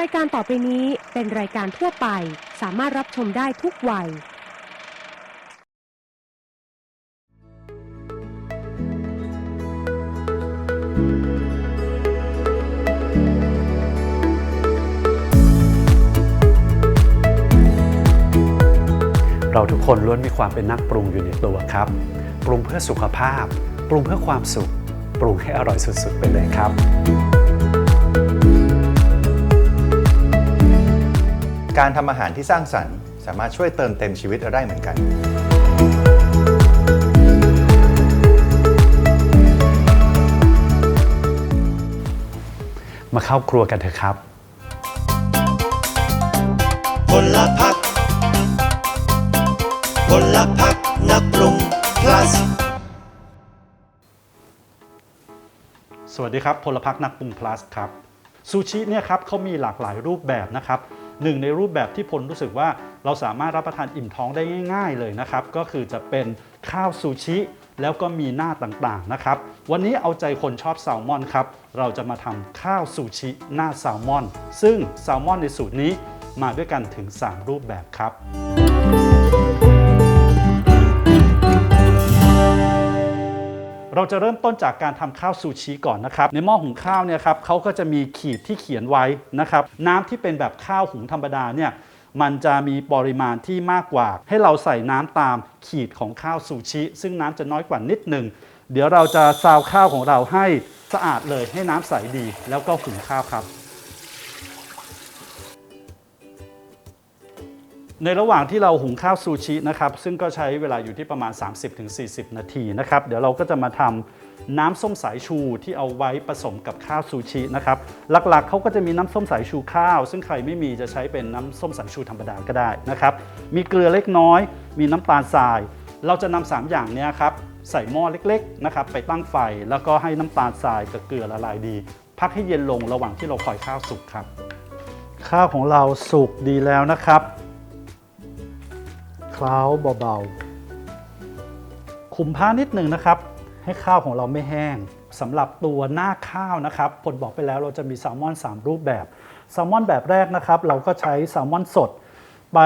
รายการต่อไปนี้เป็นรายการทั่วไป สามารถรับชมได้ทุกวัย เราทุกคนล้วนมีความเป็นนักปรุงอยู่ในตัวครับ ปรุงเพื่อสุขภาพ ปรุงเพื่อความสุข ปรุงให้อร่อยสุดๆ ไปเลยครับ การทำอาหารที่สร้างสรรค์ สามารถช่วยเติมเต็มชีวิตเราได้เหมือนกันมาเข้าครัวกันเถอะครับพลพักพลพักนักปรุง plus สวัสดีครับ พลพักนักปรุง plus ครับ ซูชิเนี่ยครับเขามีหลากหลายรูปแบบนะครับ หนึ่งในรูปแบบที่พลรู้สึกว่าเราสามารถรับประทานอิ่มท้องได้ง่าย ๆ เลยนะครับ ก็คือจะเป็นข้าวซูชิ แล้วก็มีหน้าต่างๆนะครับ วันนี้เอาใจคนชอบแซลมอนครับ เราจะมาทำข้าวซูชิหน้าแซลมอน ซึ่งแซลมอนในสูตรนี้มาด้วยกันถึง 3 รูปแบบครับ เราจะเริ่มต้นจากการทำข้าวซูชิก่อนนะครับในหม้อหุงข้าวเนี่ยครับเขาก็จะมีขีดที่เขียนไว้นะครับน้ำที่เป็นแบบข้าวหุงธรรมดาเนี่ยมันจะมีปริมาณที่มากกว่า ให้เราใส่น้ำตามขีดของข้าวซูชิ ซึ่งน้ำจะน้อยกว่านิดหนึ่งเดี๋ยวเราจะซาวข้าวของเราให้สะอาดเลยให้น้ำใสดี แล้วก็หุงข้าวครับ ในระหว่างที่เราหุงข้าวซูชินะครับ ซึ่งก็ใช้เวลาอยู่ที่ประมาณ 30-40 นาทีนะครับ เดี๋ยวเราก็จะมาทำน้ำส้มสายชูที่เอาไว้ผสมกับข้าวซูชินะครับ หลักๆเขาก็จะมีน้ำส้มสายชูข้าว ซึ่งใครไม่มีจะใช้เป็นน้ำส้มสายชูธรรมดาก็ได้นะครับ มีเกลือเล็กน้อย มีน้ำตาลทราย เราจะนำสามอย่างนี้ครับใส่หม้อเล็กๆนะครับไปตั้งไฟแล้วก็ให้น้ำตาลทรายกับเกลือละลายดี พักให้เย็นลงระหว่างที่เราคอยข้าวสุกครับ ข้าวของเราสุกดีแล้วนะครับ เคล้าเบาๆ คุมผ้านิดหนึ่งนะครับ ให้ข้าวของเราไม่แห้งสำหรับตัวหน้าข้าวนะครับผลบอกไปแล้วเราจะมีแซลมอน 3 รูปแบบแซลมอนแบบแรกนะครับ เราก็ใช้แซลมอนสด ไป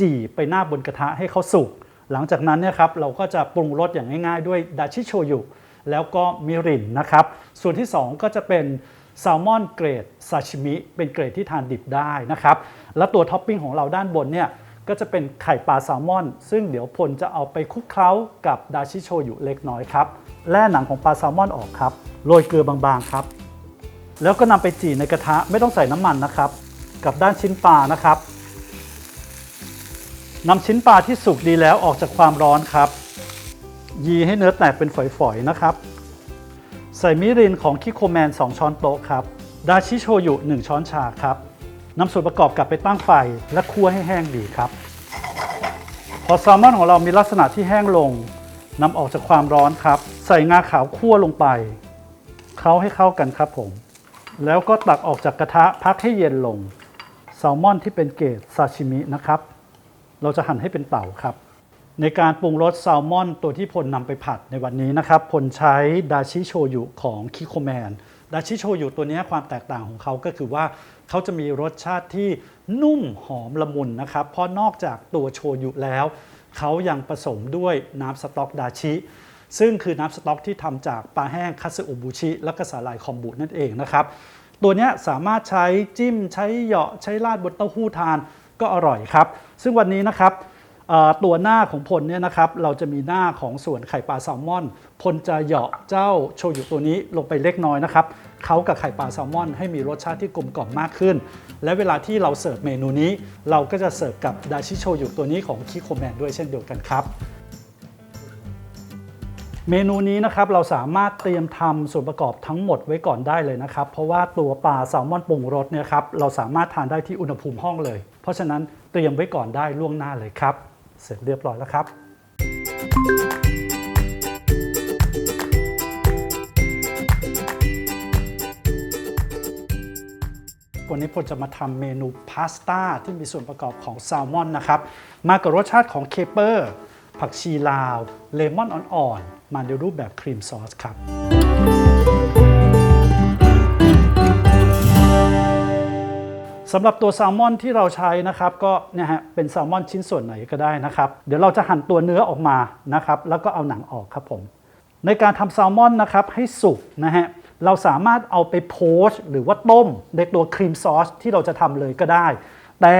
จี่ไปหน้าบนกระทะให้เขาสุก หลังจากนั้นเนี่ยครับเราก็จะปรุงรสอย่างง่ายๆ ด้วยดาชิโชยุแล้วก็มิรินนะครับ ส่วนที่ 2 ก็จะเป็นแซลมอนเกรดซาชิมิเป็นเกรดที่ทานดิบได้นะครับ แล้วตัวท็อปปิ้งของเราด้านบนเนี่ย ก็จะเป็นไข่ปลาแซลมอน ซึ่งเดี๋ยวพลจะเอาไปคลุกเคล้ากับดาชิโชยุเล็กน้อยครับแล่หนังของปลาแซลมอนออกครับโรยเกลือบางๆครับ แล้วก็นำไปจี่ในกระทะไม่ต้องใส่น้ำมันนะครับ กับด้านชิ้นปลานะครับนำชิ้นปลาที่สุกดีแล้วออกจากความร้อนครับ ยีให้เนื้อแตกเป็นฝอยๆนะครับ ใส่มิรินของคิโคแมน 2 ช้อนโต๊ะครับ ดาชิโชยุ 1 ช้อนชาครับ นำส่วนประกอบกลับไปตั้งไฟและคั่วให้แห้งดีครับ พอแซลมอนของเรามีลักษณะที่แห้งลงนำออกจากความร้อนครับ ใส่งาขาวคั่วลงไปเคล้าให้เข้ากันครับผม แล้วก็ตักออกจากกระทะพักให้เย็นลงแซลมอนที่เป็นเกรดซาชิมินะครับ เราจะหั่นให้เป็นเต่าครับ ในการปรุงรสแซลมอนตัวที่พลนำไปผัดในวันนี้นะครับ พลใช้ดาชิโชยุของคิโคแมนดาชิโชยุตัวนี้ความแตกต่างของเขาก็คือว่าเขาจะมีรสชาติที่นุ่มหอมละมุนนะครับ เพราะนอกจากตัวโชยุแล้ว เขายังผสมด้วยน้ำสต๊อกดาชิ ซึ่งคือน้ำสต๊อกที่ทำจากปลาแห้งคัสึโอบุชิ และก็สาหร่ายคอมบุนั่นเองนะครับ ตัวนี้สามารถใช้จิ้มใช้เหยาะใช้ราดบนเต้าหู้ทานก็อร่อยครับ ซึ่งวันนี้นะครับ ตัวหน้าของพลเนี่ยนะครับเราจะมีหน้าของส่วนไข่ปลาแซลมอน พลจะเหยาะเจ้าโชยุตัวนี้ลงไปเล็กน้อยนะครับเขากับไข่ปลาแซลมอนให้มีรสชาติที่กลมกล่อมมากขึ้น และเวลาที่เราเสิร์ฟเมนูนี้ เราก็จะเสิร์ฟกับดาชิโชยุตัวนี้ของคิโคแมนด้วยเช่นเดียวกันครับเมนูนี้นะครับเราสามารถเตรียมทำส่วนประกอบทั้งหมดไว้ก่อนได้เลยนะครับ เพราะว่าตัวปลาแซลมอนปรุงรสเนี่ยครับเราสามารถทานได้ที่อุณหภูมิห้องเลย เพราะฉะนั้นเตรียมไว้ก่อนได้ล่วงหน้าเลยครับ เสร็จเรียบร้อยแล้วครับ วันนี้ผมจะมาทำเมนูพาสต้าที่มีส่วนประกอบของแซลมอนนะครับ มากับรสชาติของเคเปอร์ ผักชีลาว เลมอนอ่อนๆ มาในรูปแบบครีมซอสครับ สำหรับตัวแซลมอนที่เราใช้นะครับก็เนี่ยฮะเป็นแซลมอนชิ้นส่วนไหนก็ได้นะครับ เดี๋ยวเราจะหั่นตัวเนื้อออกมานะครับแล้วก็เอาหนังออกครับผม ในการทำแซลมอนนะครับให้สุกนะฮะเราสามารถเอาไปโพสหรือว่าต้มในตัวครีมซอสที่เราจะทำเลยก็ได้ แต่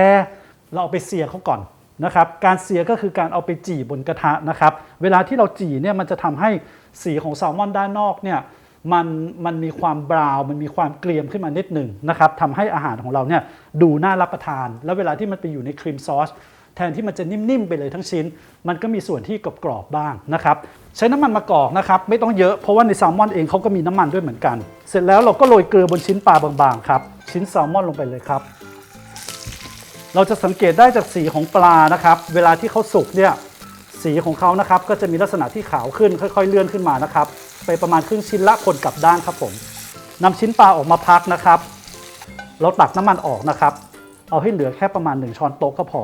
เราเอาไปเสียเขาก่อนนะครับการเสียก็คือการเอาไปจี่บนกระทะนะครับ เวลาที่เราจี่เนี่ยมันจะทำให้สีของแซลมอนด้านนอกเนี่ย มันมันมีความบราวมันมีความเกรียมขึ้นมานิดหนึ่งนะครับทำให้อาหารของเราเนี่ยดูน่ารับประทาน แล้วเวลาที่มันไปอยู่ในครีมซอสแทนที่มันจะนิ่มๆไปเลยทั้งชิ้น มันก็มีส่วนที่กรอบๆบ้างนะครับใช้น้ำมันมะกอกนะครับไม่ต้องเยอะเพราะว่าในแซลมอนเองเขาก็มีน้ำมันด้วยเหมือนกัน เสร็จแล้วเราก็โรยเกลือบนชิ้นปลาบางๆครับชิ้นแซลมอนลงไปเลยครับ เราจะสังเกตได้จากสีของปลานะครับ เวลาที่เขาสุกเนี่ยสีของเขานะครับก็จะมีลักษณะที่ขาวขึ้นค่อย ๆ เลื่อนขึ้นมานะครับ ไปประมาณครึ่งชิ้นละคนกลับด้านครับผมนำชิ้นปลาออกมาพักนะครับเราตักน้ำมันออกนะครับ เอาให้เหลือแค่ประมาณ 1 ช้อนโต๊ะก็พอ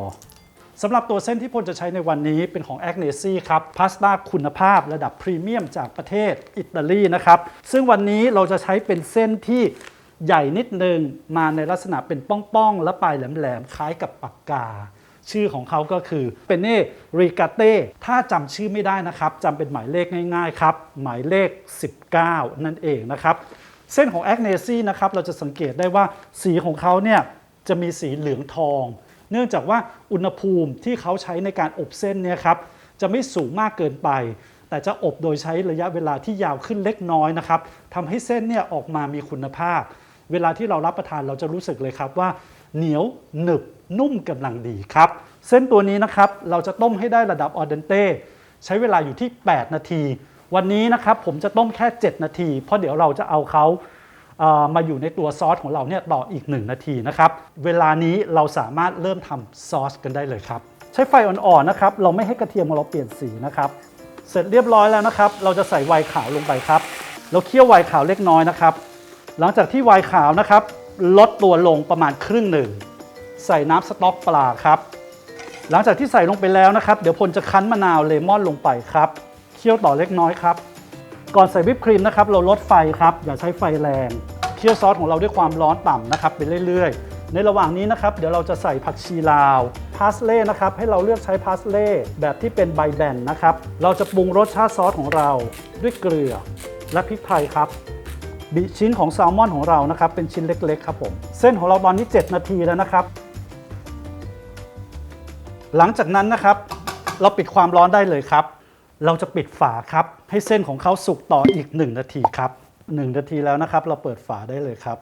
สำหรับตัวเส้นที่พลจะใช้ในวันนี้เป็นของ a g n e s ซี่ครับพาสต้าคุณภาพระดับพรีเมียมจากประเทศอิตาลีนะครับ ซึ่งวันนี้เราจะใช้เป็นเส้นที่ใหญ่นิดนึงมาในลักษณะเป็นป้องๆ และปลายแหลมๆ คล้ายกับปากกา ชื่อของเขาก็คือเปนเน่ริกาเต้ถ้าจำชื่อไม่ได้นะครับจำเป็นหมายเลขง่ายๆครับหมายเลข 19 นั่นเองนะครับ เส้นของแอคเนซี่นะครับเราจะสังเกตได้ว่าสีของเขาเนี่ยจะมีสีเหลืองทอง เนื่องจากว่าอุณหภูมิที่เขาใช้ในการอบเส้นเนี่ยครับจะไม่สูงมากเกินไป แต่จะอบโดยใช้ระยะเวลาที่ยาวขึ้นเล็กน้อยนะครับทำให้เส้นเนี่ยออกมามีคุณภาพ เวลาที่เรารับประทานเราจะรู้สึกเลยครับว่า เหนียวหนึบนุ่มกำลังดีครับ เส้นตัวนี้นะครับเราจะต้มให้ได้ระดับออเดนเต้ใช้เวลาอยู่ที่ 8 นาที วันนี้นะครับผมจะต้มแค่ 7 นาที เพราะเดี๋ยวเราจะเอาเขาเอ่อมาอยู่ในตัวซอสของเราเนี่ยต่ออีก 1 นาทีนะครับ เวลานี้เราสามารถเริ่มทำซอสกันได้เลยครับ ใช้ไฟอ่อนๆนะครับ เราไม่ให้กระเทียมของเราเปลี่ยนสีนะครับ เสร็จเรียบร้อยแล้วนะครับ เราจะใส่ไวน์ขาวลงไปครับ เราเคี่ยวไวน์ขาวเล็กน้อยนะครับ หลังจากที่ไวน์ขาวนะครับ ลดตัวลงประมาณครึ่งหนึ่ง ใส่น้ำสต๊อกปลาครับ หลังจากที่ใส่ลงไปแล้วนะครับ เดี๋ยวพลจะคั้นมะนาวเลมอนลงไปครับ เคี่ยวต่อเล็กน้อยครับ ก่อนใส่วิปครีมนะครับ เราลดไฟครับ อย่าใช้ไฟแรง เคี่ยวซอสของเราด้วยความร้อนต่ำนะครับไปเรื่อยๆ ในระหว่างนี้นะครับ เดี๋ยวเราจะใส่ผักชีลาว พาสเล่นะครับ ให้เราเลือกใช้พาสเล่แบบที่เป็นใบแบนนะครับ เราจะปรุงรสชาติซอสของเราด้วยเกลือและพริกไทยครับ บิชิ้นของแซลมอนของเรานะครับเป็นชิ้นเล็กๆครับผมเส้นของเราตอนนี้ 7 นาทีแล้วนะครับ หลังจากนั้นนะครับ เราปิดความร้อนได้เลยครับ เราจะปิดฝาครับ ให้เส้นของเขาสุกต่ออีก 1 นาทีครับ 1 นาทีแล้วนะครับ เราเปิดฝาได้เลยครับ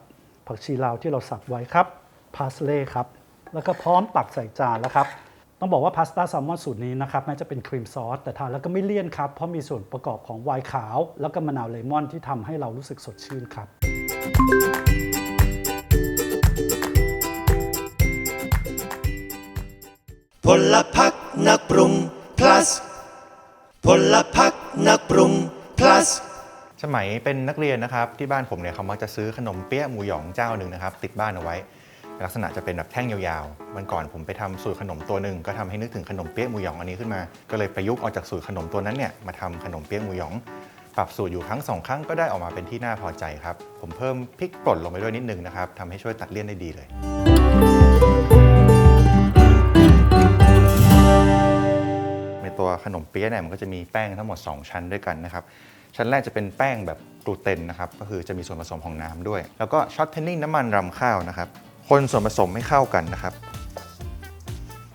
ผักชีลาวที่เราสับไว้ครับพาสเล่ครับแล้วก็พร้อมตักใส่จานแล้วครับ ต้องบอกว่าพาสต้าแซลมอนสูตรนี้นะครับแม้จะเป็นครีมซอสแต่ทานแล้วก็ไม่เลี่ยนครับ เพราะมีส่วนประกอบของไวน์ขาว แล้วก็มะนาวเลมอนที่ทำให้เรารู้สึกสดชื่นครับ พลพักนักปรุง plus พลพักนักปรุง plus สมัยเป็นนักเรียนนะครับที่บ้านผมเนี่ยเขามักจะซื้อขนมเปี๊ยะหมูหยองเจ้าหนึ่งนะครับ ติดบ้านเอาไว้ ลักษณะจะเป็นแบบแท่งยาวๆวันก่อนผมไปทำสูตรขนมตัวหนึ่งก็ทำให้นึกถึงขนมเปี๊ยะหมูหยองอันนี้ขึ้นมา ก็เลยประยุกต์เอาจากสูตรขนมตัวนั้นเนี่ยมาทำขนมเปี๊ยะหมูหยอง ปรับสูตรอยู่ครั้งสองครั้งก็ได้ออกมาเป็นที่น่าพอใจครับ ผมเพิ่มพริกป่นลงไปด้วยนิดนึงนะครับทำให้ช่วยตัดเลี่ยนได้ดีเลยในตัวขนมเปี๊ยะเนี่ยมันก็จะมีแป้งทั้งหมด 2 ชั้นด้วยกันนะครับ ชั้นแรกจะเป็นแป้งแบบกลูเตนนะครับ ก็คือจะมีส่วนผสมของน้ำด้วย แล้วก็ช็อตเทนนิ่งน้ำมันรำข้าวนะครับ คนส่วนผสมให้เข้ากันนะครับ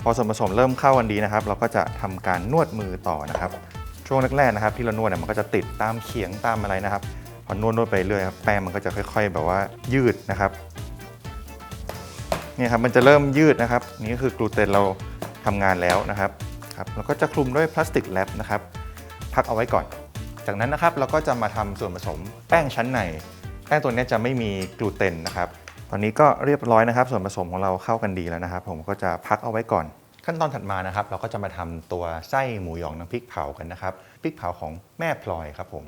พอส่วนผสมเริ่มเข้ากันดีนะครับ เราก็จะทำการนวดมือต่อนะครับ ช่วงแรกๆนะครับ ที่เรานวดเนี่ยมันก็จะติดตามเขียงตามอะไรนะครับ พอนวดนวดไปเรื่อยครับแป้งมันก็จะค่อย ๆ แบบว่ายืดนะครับเนี่ยครับมันจะเริ่มยืดนะครับ นี่ก็คือกลูเตนเราทำงานแล้วนะครับครับแล้วก็จะคลุมด้วยพลาสติกแรปนะครับพักเอาไว้ก่อน จากนั้นนะครับเราก็จะมาทำส่วนผสมแป้งชั้นในแป้งตัวนี้จะไม่มีกลูเตนนะครับ ตอนนี้ก็เรียบร้อยนะครับ ส่วนผสมของเราเข้ากันดีแล้วนะครับ ผมก็จะพักเอาไว้ก่อน ขั้นตอนถัดมานะครับ เราก็จะมาทำตัวไส้หมูหยองน้ำพริกเผากันนะครับพริกเผาของแม่พลอยครับผม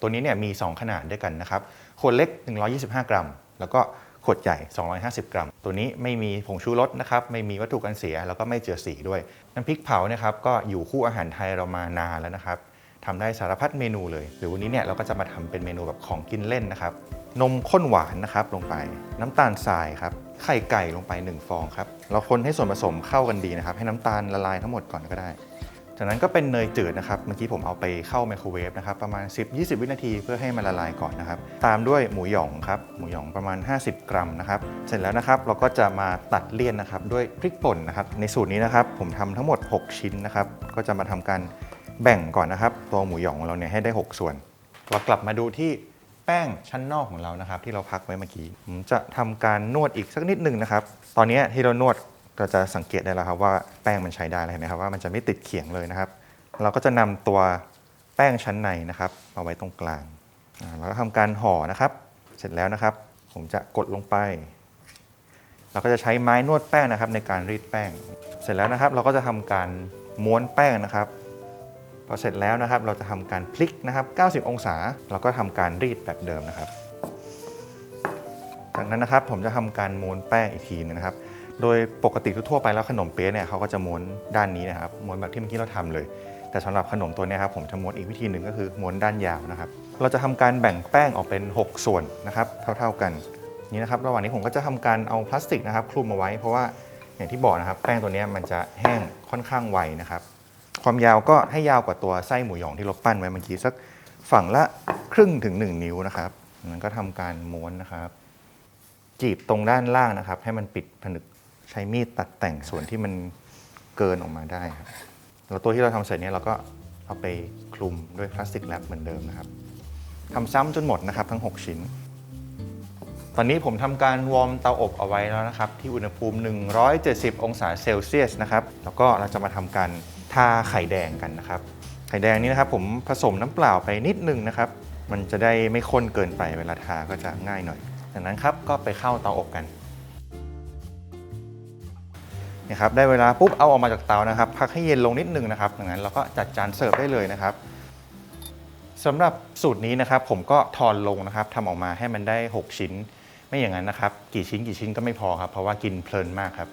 ตัวนี้เนี่ยมี 2 ขนาดด้วยกันนะครับขวดเล็ก 125 กรัม แล้วก็ขวดใหญ่ 250 กรัม ตัวนี้ไม่มีผงชูรสนะครับ ไม่มีวัตถุกันเสีย แล้วก็ไม่เจือสีด้วย น้ำพริกเผาเนี่ยครับ ก็อยู่คู่อาหารไทยเรามานานแล้วนะครับ ทำได้สารพัดเมนูเลยหรือวันนี้เนี่ยเราก็จะมาทำเป็นเมนูแบบของกินเล่นนะครับ นมข้นหวานนะครับลงไป น้ำตาลทรายครับไข่ไก่ลงไป 1 ฟองครับเราคนให้ส่วนผสมเข้ากันดีนะครับ ให้น้ำตาลละลายทั้งหมดก่อนก็ได้จากนั้นก็เป็นเนยจืดนะครับ เมื่อกี้ผมเอาไปเข้าไมโครเวฟนะครับประมาณ 10-20 วินาทีเพื่อให้มันละลายก่อนนะครับ ตามด้วยหมูหยองครับหมูหยองประมาณ 50 กรัมนะครับเสร็จแล้วนะครับเราก็จะมาตัดเลี่ยนนะครับด้วยพริกป่นนะครับในสูตรนี้นะครับผมทำทั้งหมด 6 ชิ้นนะครับก็จะมาทำการ แบ่งก่อนนะครับ ตัวหมูหยองของเราเนี่ยให้ได้ 6 ส่วน เรากลับมาดูที่แป้งชั้นนอกของเรานะครับ ที่เราพักไว้เมื่อกี้ผมจะทำการนวดอีกสักนิดหนึ่งนะครับ ตอนนี้ที่เรานวดเราจะสังเกตได้แล้วครับว่าแป้งมันใช้ได้แล้วเห็นไหมครับ ว่ามันจะไม่ติดเขียงเลยนะครับ เราก็จะนำตัวแป้งชั้นในนะครับมาไว้ตรงกลางอ่าแล้วก็ทำการห่อนะครับ เสร็จแล้วนะครับ ผมจะกดลงไป เราก็จะใช้ไม้นวดแป้งนะครับ ในการรีดแป้ง เสร็จแล้วนะครับ เราก็จะทำการม้วนแป้งนะครับ พอเสร็จแล้วนะครับ เราจะทำการพลิกนะครับ 90 องศา เราก็ทำการรีดแบบเดิมนะครับ จากนั้นนะครับผมจะทำการม้วนแป้งอีกทีนึงนะครับ โดยปกติทั่วไปแล้วขนมเปี๊ยะเนี่ยเขาก็จะม้วนด้านนี้นะครับ ม้วนแบบที่เมื่อกี้เราทำเลย แต่สำหรับขนมตัวนี้ครับผมจะม้วนอีกวิธีหนึ่งก็คือม้วนด้านยาวนะครับ เราจะทำการแบ่งแป้งออกเป็น 6 ส่วนนะครับ เท่า ๆกันนี่นะครับระหว่างนี้ผมก็จะทำการเอาพลาสติกนะครับคลุมเอาไว้เพราะว่าอย่างที่บอกนะครับ แป้งตัวนี้มันจะแห้งค่อนข้างไวนะครับ ความยาวก็ให้ยาวกว่าตัวไส้หมูหยองที่เราปั้นไว้เมื่อกี้สักฝั่งละครึ่งถึง 1 นิ้วนะครับมันก็ทำการม้วนนะครับ จีบตรงด้านล่างนะครับ ให้มันปิดผนึกใช้มีดตัดแต่งส่วนที่มันเกินออกมาได้ครับแล้วตัวที่เราทำเสร็จนี้เราก็เอาไปคลุมด้วยพลาสติกแรปเหมือนเดิมนะครับทำซ้ำจนหมดนะครับ ทั้ง 6 ชิ้น ตอนนี้ผมทำการวอร์มเตาอบเอาไว้แล้วนะครับ ที่อุณหภูมิ 170 องศาเซลเซียสนะครับ แล้วก็เราจะมาทำการ ทาไข่แดงกันนะครับ ไข่แดงนี้นะครับผมผสมน้ำเปล่าไปนิดนึงนะครับ มันจะได้ไม่ข้นเกินไปเวลาทาก็จะง่ายหน่อยจากนั้นครับก็ไปเข้าเตาอบกันนี่ครับได้เวลาปุ๊บเอาออกมาจากเตานะครับ พักให้เย็นลงนิดนึงนะครับจากนั้นเราก็จัดจานเสิร์ฟได้เลยนะครับสำหรับสูตรนี้นะครับ ผมก็ทอนลงนะครับทำออกมาให้มันได้ 6 ชิ้น ไม่อย่างนั้นนะครับ กี่ชิ้นกี่ชิ้นก็ไม่พอครับ เพราะว่ากินเพลินมากครับ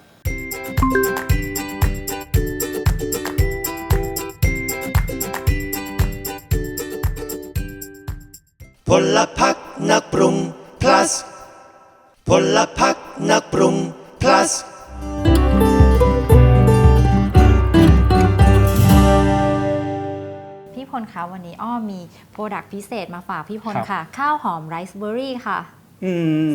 พลพักนักปรุง plus พลพักนักปรุง plus พี่พลคะวันนี้อ้อมีโปรดักต์พิเศษมาฝากพี่พลครับ ค่ะ ข้าวหอมไรซ์เบอร์รี่ค่ะอืม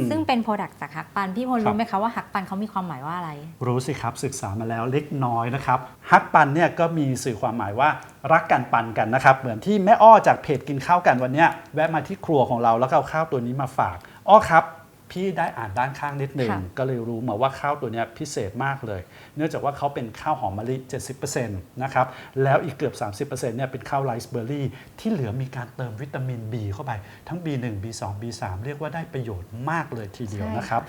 ซึ่งเป็นโปรดักต์จากฮักปัน พี่พลครับรู้ไหมคะว่าฮักปันเขามีความหมายว่าอะไร รู้สิครับศึกษามาแล้วเล็กน้อยนะครับฮักปันเนี่ยก็มีสื่อความหมายว่ารักกันปันกันนะครับ เหมือนที่แม่อ้อจากเพจกินข้าวกันวันเนี้ยแวะมาที่ครัวของเราแล้วก็เอาข้าวตัวนี้มาฝาก อ้อครับพี่ได้อ่านด้านข้างนิดหนึ่งค่ะก็เลยรู้มาว่าข้าวตัวเนี้ยพิเศษมากเลยเนื่องจากว่าเขาเป็นข้าวหอมมะลิ 70%นะครับ แล้วอีกเกือบ 30%เนี่ยเป็นข้าวไรซ์เบอร์รี่ ที่เหลือมีการเติมวิตามิน B เข้าไปทั้ง B1 B2 B3 เรียกว่าได้ประโยชน์มากเลยทีเดียวนะครับ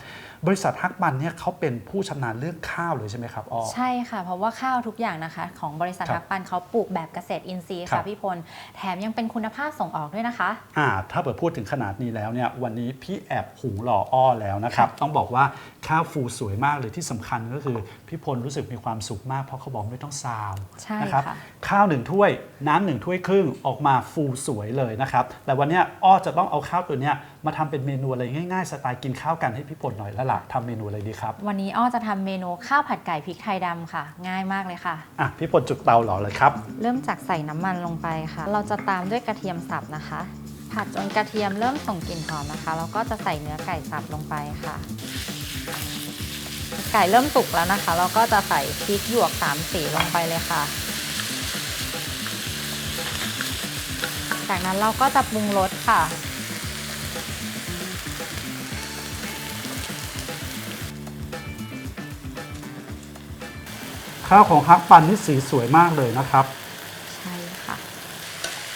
บริษัทฮักบันเนี่ยเขาเป็นผู้ชำนาญเรื่องข้าวเลยใช่ไหมครับอ้อใช่ค่ะ เพราะว่าข้าวทุกอย่างนะคะ ของบริษัทครับฮักปันเขาปลูกแบบเกษตรอินทรีย์ครัค่ะบ พี่พล แถมยังเป็นคุณภาพส่งออกด้วยนะคะ อ่าถ้าเปิดพูดถึงขนาดนี้แล้วเนี่ยวันนี้พี่แอบหุงหล่ออ้อแล้วนะครับ ต้องบอกว่า ข้าวฟูสวยมากเลยที่สำคัญก็คือพี่พลรู้สึกมีความสุขมากเพราะเขาบอกไม่ต้องซาวใช่นะครับค่ะข้าวหนึ่งถ้วย น้ำหนึ่งถ้วยครึ่งออกมาฟูสวยเลยนะครับแต่วันเนี้ยอ้อจะต้องเอาข้าวตัวเนี้ยมาทำเป็นเมนูอะไรง่ายๆสไตล์กินข้าวกันให้พี่พลหน่อยแล้วล่ะทำเมนูอะไรดีครับ วันนี้อ้อจะทำเมนูข้าวผัดไก่พริกไทยดำค่ะ ง่ายมากเลยค่ะอะพี่พลจุดเตาหล่อเลยครับ เริ่มจากใส่น้ำมันลงไปค่ะ เราจะตามด้วยกระเทียมสับนะคะ ผัดจนกระเทียมเริ่มส่งกลิ่นหอมนะคะแล้วก็จะใส่เนื้อไก่สับลงไปค่ะ ไก่เริ่มสุกแล้วนะคะ เราก็จะใส่พริกหยวกสามสีลงไปเลยค่ะ จากนั้นเราก็จะปรุงรสค่ะ ข้าวของฮักปันนี่สีสวยมากเลยนะครับ ใช่ค่ะ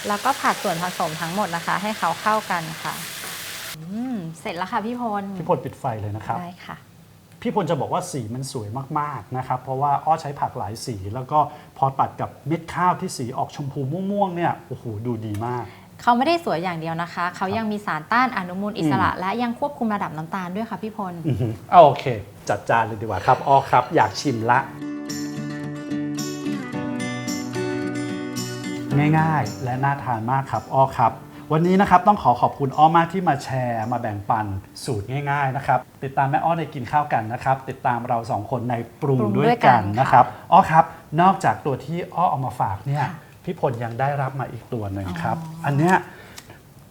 แล้วก็ผัดส่วนผสมทั้งหมดนะคะ ให้เขาเข้ากันค่ะอืม เสร็จแล้วค่ะพี่พล พี่พลปิดไฟเลยนะครับ ได้ค่ะ พี่พลจะบอกว่าสีมันสวยมากๆนะครับ เพราะว่าอ้อใช้ผักหลายสี แล้วก็พอตัดกับเม็ดข้าวที่สีออกชมพูม่วงๆเนี่ยโอ้โหดูดีมาก เขาไม่ได้สวยอย่างเดียวนะคะ เขายังมีสารต้านอนุมูลอิสระ และยังควบคุมระดับน้ำตาลด้วยค่ะพี่พล อือหือเอาโอเค จัดจานเลยดีกว่าครับอ้อครับ อยากชิมละ ง่ายๆ และน่าทานมากครับอ้อครับ วันนี้นะครับต้องขอขอบคุณอ้อมากที่มาแชร์ มาแบ่งปันสูตรง่ายๆนะครับติดตามแม่อ้อในกินข้าวกันนะครับติดตามเราสองคนในปรุงปรุงด้ด้ววยยกันกันค่ะ นะครับอ้อครับ นอกจากตัวที่อ้อเอามาฝากเนี่ยพี่พลยังได้รับมาอีกตัวหนึ่งครับ อันเนี้ย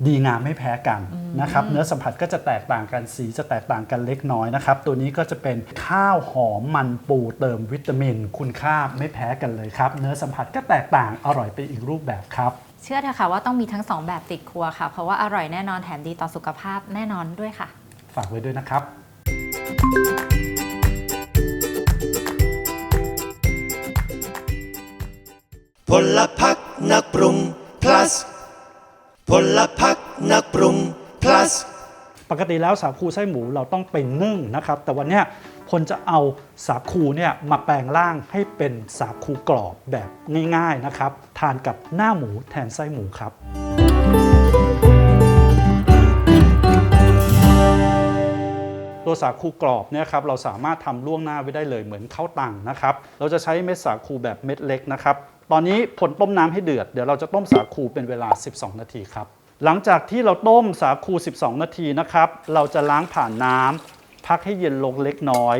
ดีงามไม่แพ้กันนะครับเนื้อสัมผัสก็จะแตกต่างกันสีจะแตกต่างกันเล็กน้อยนะครับ ตัวนี้ก็จะเป็นข้าวหอมมันปูเติมวิตามิน คุณค่าไม่แพ้กันเลยครับ เนื้อสัมผัสก็แตกต่างอร่อยไปอีกรูปแบบครับ เชื่อเถอะค่ะว่าต้องมีทั้งสองแบบติดครัวค่ะ เพราะว่าอร่อยแน่นอนแถมดีต่อสุขภาพแน่นอนด้วยค่ะ ฝากไว้ด้วยนะครับ พลพักนักปรุง plus พลพักนักปรุง plus ปกติแล้วสาคูไส้หมูเราต้องไปนึ่งนะครับ แต่วันเนี้ย พลจะเอาสาคูเนี่ยมาแปลงร่างให้เป็นสาคูกรอบแบบง่ายๆนะครับ ทานกับหน้าหมูแทนไส้หมูครับตัวสาคูกรอบเนี่ยครับเราสามารถทำล่วงหน้าไว้ได้เลยเหมือนข้าวตังนะครับเราจะใช้เม็ดสาคูแบบเม็ดเล็กนะครับตอนนี้ผลต้มน้ำให้เดือดเดี๋ยวเราจะต้มสาคูเป็นเวลา 12 นาทีครับหลังจากที่เราต้มสาคู 12 นาทีนะครับเราจะล้างผ่านน้ำ พักให้เย็นลงเล็กน้อย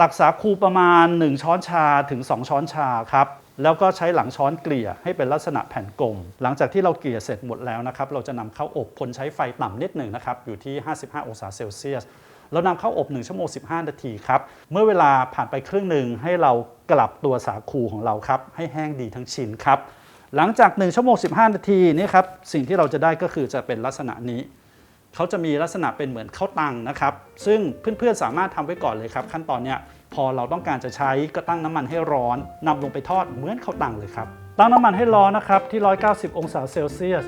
ตักสาคูประมาณ 1 ช้อนชาถึง 2 ช้อนชาครับแล้วก็ใช้หลังช้อนเกลี่ยให้เป็นลักษณะแผ่นกลม หลังจากที่เราเกลี่ยเสร็จหมดแล้วนะครับ เราจะนำเข้าอบพลใช้ไฟต่ำนิดหนึ่งนะครับ อยู่ที่ 55 องศาเซลเซียสเรานำเข้าอบ 1 ชั่วโมง 15 นาทีครับ เมื่อเวลาผ่านไปครึ่งหนึ่งให้เรากลับตัวสาคูของเราครับ ให้แห้งดีทั้งชิ้นครับ หลังจาก 1 ชั่วโมง 15 นาทีนี่ครับ สิ่งที่เราจะได้ก็คือจะเป็นลักษณะนี้ เขาจะมีลักษณะเป็นเหมือนข้าวตังนะครับ ซึ่งเพื่อนๆสามารถทำไว้ก่อนเลยครับ ขั้นตอนเนี้ยพอเราต้องการจะใช้ก็ตั้งน้ำมันให้ร้อนนำลงไปทอดเหมือนข้าวตังเลยครับ ตั้งน้ำมันให้ร้อนนะครับที่ 190 องศาเซลเซียส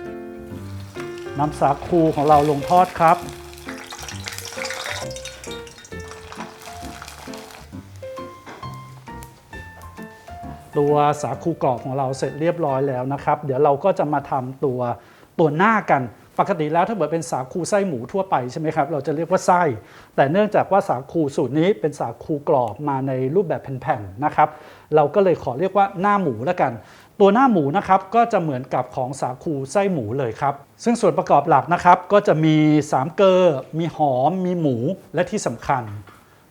นำสาคูของเราลงทอดครับตัวสาคูกรอบของเราเสร็จเรียบร้อยแล้วนะครับ เดี๋ยวเราก็จะมาทำตัวตัวหน้ากัน ปกติแล้วถ้าเกิดเป็นสาคูไส้หมูทั่วไปใช่ไหมครับเราจะเรียกว่าไส้ แต่เนื่องจากว่าสาคูสูตรนี้เป็นสาคูกรอบมาในรูปแบบแผ่นๆนะครับเราก็เลยขอเรียกว่าหน้าหมูแล้วกัน ตัวหน้าหมูนะครับก็จะเหมือนกับของสาคูไส้หมูเลยครับ ซึ่งส่วนประกอบหลักนะครับก็จะมีสามเกลอมีหอม มีหมูและที่สำคัญ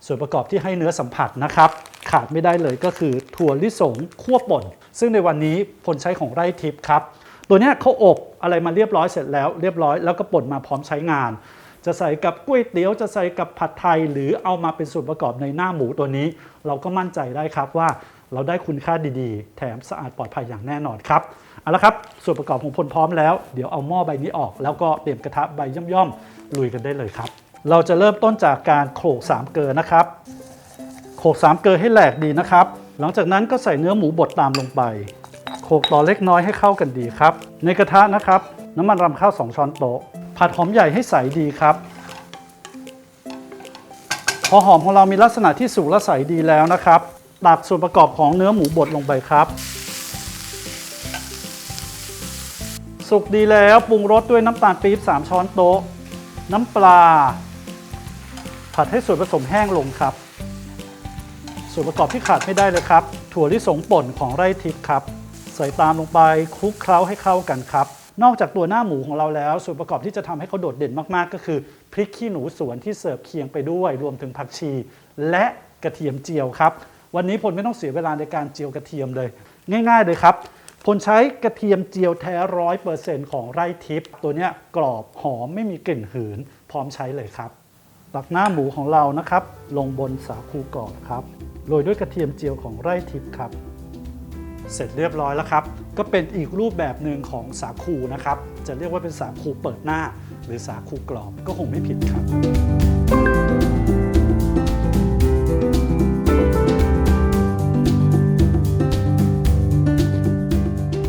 ส่วนประกอบที่ให้เนื้อสัมผัสนะครับขาดไม่ได้เลยก็คือถั่วลิสงคั่วป่น ซึ่งในวันนี้ผลใช้ของไร่ทิพย์ครับ ตัวนี้เขาอบอะไรมาเรียบร้อยเสร็จแล้วเรียบร้อยแล้วก็ป่นมาพร้อมใช้งาน จะใส่กับก๋วยเตี๋ยวจะใส่กับผัดไทย หรือเอามาเป็นส่วนประกอบในหน้าหมูตัวนี้ เราก็มั่นใจได้ครับว่าเราได้คุณค่าดีๆ แถมสะอาดปลอดภัยอย่างแน่นอนครับเอาละครับ ส่วนประกอบของพลพร้อมแล้ว เดี๋ยวเอาหม้อใบนี้ออก แล้วก็เตรียมกระทะใบย่อมๆลุยกันได้เลยครับ เราจะเริ่มต้นจากการโขลกสามเกลือนะครับโขลกสามเกลือให้แหลกดีนะครับ หลังจากนั้นก็ใส่เนื้อหมูบดตามลงไป โขลกต่อเล็กน้อยให้เข้ากันดีครับ ในกระทะนะครับ น้ำมันรำข้าว 2 ช้อนโต๊ะ ผัดหอมใหญ่ให้ใสดีครับ พอหอมของเรามีลักษณะที่สุกและใสดีแล้วนะครับ ตักส่วนประกอบของเนื้อหมูบดลงไปครับ สุกดีแล้วปรุงรสด้วยน้ำตาลปี๊บ 3 ช้อนโต๊ะ น้ำปลา ผัดให้ส่วนผสมแห้งลงครับ ส่วนประกอบที่ขาดไม่ได้เลยครับ ถั่วลิสงป่นของไร่ทิพย์ครับ ใส่ตามลงไปคลุกเคล้าให้เข้ากันครับนอกจากตัวหน้าหมูของเราแล้ว ส่วนประกอบที่จะทำให้เขาโดดเด่นมาก ๆ ก็คือ พริกขี้หนูสวนที่เสิร์ฟเคียงไปด้วย รวมถึงผักชี และกระเทียมเจียวครับ วันนี้พลไม่ต้องเสียเวลาในการเจียวกระเทียมเลย ง่าย ๆ เลยครับพลใช้กระเทียมเจียวแท้ร้อยเปอร์เซ็นต์ของไร่ทิพย์ตัวนี้กรอบหอมไม่มีกลิ่นหืน พร้อมใช้เลยครับตักหน้าหมูของเรานะครับ ลงบนสาคูกรอบครับโรยด้วยกระเทียมเจียวของไร่ทิพย์ครับ เสร็จเรียบร้อยแล้วครับ ก็เป็นอีกรูปแบบหนึ่งของสาคูนะครับ จะเรียกว่าเป็นสาคูเปิดหน้า หรือสาคูกรอบก็คงไม่ผิดครับ